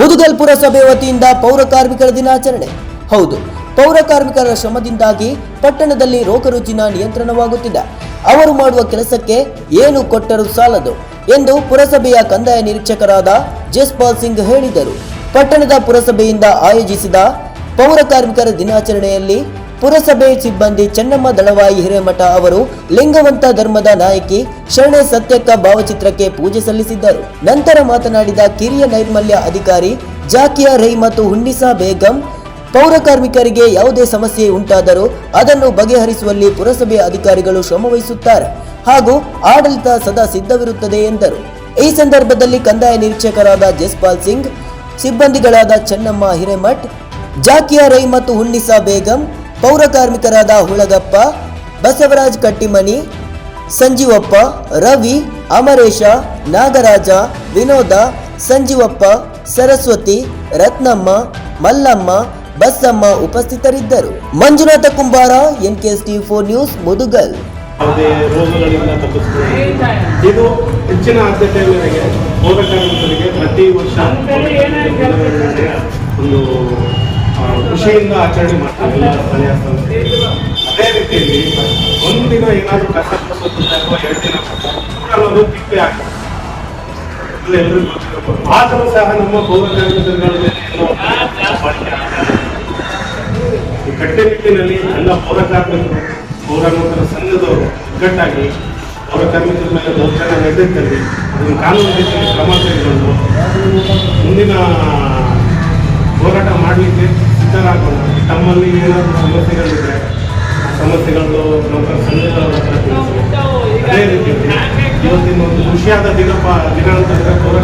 ಮುದುಗಲ್ ಪುರಸಭೆ ವತಿಯಿಂದ ಪೌರ ಕಾರ್ಮಿಕರ ದಿನಾಚರಣೆ. ಹೌದು, ಪೌರ ಕಾರ್ಮಿಕರ ಶ್ರಮದಿಂದಾಗಿ ಪಟ್ಟಣದಲ್ಲಿ ರೋಗ ರುಜಿನ ನಿಯಂತ್ರಣವಾಗುತ್ತಿದೆ. ಅವರು ಮಾಡುವ ಕೆಲಸಕ್ಕೆ ಏನು ಕೊಟ್ಟರೂ ಸಾಲದು ಎಂದು ಪುರಸಭೆಯ ಕಂದಾಯ ನಿರೀಕ್ಷಕರಾದ ಜಸ್ಪಾಲ್ ಸಿಂಗ್ ಹೇಳಿದರು. ಪಟ್ಟಣದ ಪುರಸಭೆಯಿಂದ ಆಯೋಜಿಸಿದ ಪೌರ ಕಾರ್ಮಿಕರ ದಿನಾಚರಣೆಯಲ್ಲಿ ಪುರಸಭೆ ಸಿಬ್ಬಂದಿ ಚೆನ್ನಮ್ಮ ದಳವಾಯಿ ಹಿರೇಮಠ ಅವರು ಲಿಂಗವಂತ ಧರ್ಮದ ನಾಯಕಿ ಶರಣೆ ಸತ್ಯಕ್ಕ ಭಾವಚಿತ್ರಕ್ಕೆ ಪೂಜೆ ಸಲ್ಲಿಸಿದ್ದರು. ನಂತರ ಮಾತನಾಡಿದ ಕಿರಿಯ ನೈರ್ಮಲ್ಯ ಅಧಿಕಾರಿ ಜಾಕಿಯಾ ರೈ ಮತ್ತು ಹುಂಡಿಸಾ ಬೇಗಂ, ಪೌರ ಕಾರ್ಮಿಕರಿಗೆ ಯಾವುದೇ ಸಮಸ್ಯೆ ಉಂಟಾದರೂ ಅದನ್ನು ಬಗೆಹರಿಸುವಲ್ಲಿ ಪುರಸಭೆಯ ಅಧಿಕಾರಿಗಳು ಶ್ರಮವಹಿಸುತ್ತಾರೆ ಹಾಗೂ ಆಡಳಿತ ಸದಾ ಸಿದ್ಧವಿರುತ್ತದೆ ಎಂದರು. ಈ ಸಂದರ್ಭದಲ್ಲಿ ಕಂದಾಯ ನಿರೀಕ್ಷಕರಾದ ಜಸ್ಪಾಲ್ ಸಿಂಗ್, ಸಿಬ್ಬಂದಿಗಳಾದ ಚೆನ್ನಮ್ಮ ಹಿರೇಮಠ್, ಜಾಕಿಯಾ ರೈ ಮತ್ತು ಹುಣ್ಣಿಸಾ ಬೇಗಂ ಪೌರ ಕಾರ್ಮಿಕರಾದ ಹುಳಗಪ್ಪ ಬಸವರಾಜ್ ಕಟ್ಟಿಮನಿ ಸಂಜೀವಪ್ಪ ರವಿ ಅಮರೇಶ ನಾಗರಾಜ ವಿನೋದ ಸಂಜೀವಪ್ಪ ಸರಸ್ವತಿ ರತ್ನಮ್ಮ ಮಲ್ಲಮ್ಮ ಬಸ್ಸಮ್ಮ ಉಪಸ್ಥಿತರಿದ್ದರು. Manjunatha Kumbara N K T four news Mudugal. ಯಾವುದೇ ರೋಗಗಳಿಂದ ತಪ್ಪಿಸಿಕೊಳ್ಳಿ. ಇದು ಹೆಚ್ಚಿನ ಆದ್ಯತೆ ಮೇರೆಗೆ ಪೌರ ಕಾರ್ಮಿಕರಿಗೆ ಪ್ರತಿ ವರ್ಷ ಒಂದು ಖುಷಿಯಿಂದ ಆಚರಣೆ ಮಾಡ್ತಾರೆ ಎಲ್ಲ ಸ್ಥಳೀಯ ಸಂಸ್ಥೆ ಅದೇ ರೀತಿಯಲ್ಲಿ ಒಂದಿನ ಏನಾದರೂ ಕಷ್ಟಪಟ್ಟು ಅಥವಾ ಎರಡು ದಿನ ಅನ್ನೋದು ತಿಪ್ಪೆ ಆಗ್ತದೆ ಗೊತ್ತಿರಬೇಕು. ಆದರೂ ಸಹ ನಮ್ಮ ಪೌರಕಾರ್ಮಿಕರುಗಳಲ್ಲಿ. ಈ ಕಟ್ಟೆನಿಟ್ಟಿನಲ್ಲಿ ಎಲ್ಲ ಪೌರಕಾರ್ಮಿಕರು ಕಾರ್ಮಿಕರು ಪೌರ ನೌಕರ ಸಂಘದವರು ಒಗ್ಗಟ್ಟಾಗಿ ಪೌರಕಾರ್ಮಿಕರ ಮೇಲೆ ದೌರ್ಜನ್ಯ ನಡೆದಿದ್ದಲ್ಲಿ ಅದನ್ನು ಕಾನೂನು ರೀತಿಯಲ್ಲಿ ಕ್ರಮ ತೆಗೆದುಕೊಂಡು ಮುಂದಿನ ಹೋರಾಟ ಮಾಡಲಿಕ್ಕೆ ತಮ್ಮಲ್ಲಿ ಏನಾದರೂ ಸಮಸ್ಯೆಗಳಿದ್ರೆ ಸಮಸ್ಯೆಗಳು ನೌಕರ ಸಂಘದವರ ಅದೇ ಇವತ್ತಿನ ಒಂದು ಖುಷಿಯಾದ ದಿನಪ ದಿನ ಅಂತಂದರೆ ಪೌರ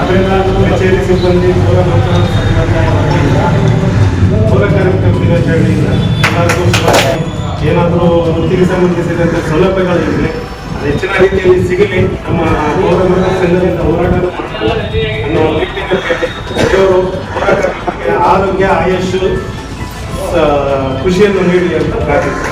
ಅದರಿಂದ ಕಚೇರಿ ಸಿಬ್ಬಂದಿ, ಪೌರ ನೌಕರ ಪೌರ ಕಾರ್ಮಿಕರ ದಿನಾಚರಣೆಯಿಂದ ಎಲ್ಲರಿಗೂ ಏನಾದರೂ ವೃತ್ತಿಗೆ ಸಂಬಂಧಿಸಿದಂತೆ ಸೌಲಭ್ಯಗಳಿದ್ರೆ ಹೆಚ್ಚಿನ ರೀತಿಯಲ್ಲಿ ಸಿಗಲಿ. ನಮ್ಮ ಪೌರ ನೌಕರ ಸಂಘದಿಂದ ಹೋರಾಟ ಅನ್ನೋ ನಿಟ್ಟಿನಲ್ಲಿ ಕಾರ್ಮಿಕರಿಗೆ ಆರೋಗ್ಯ ಆಯುಷ್ ಖುಷಿಯನ್ನು ನೀಡಿ ಅಂತ ಪ್ರಾರ್ಥಿಸ್ತೀನಿ.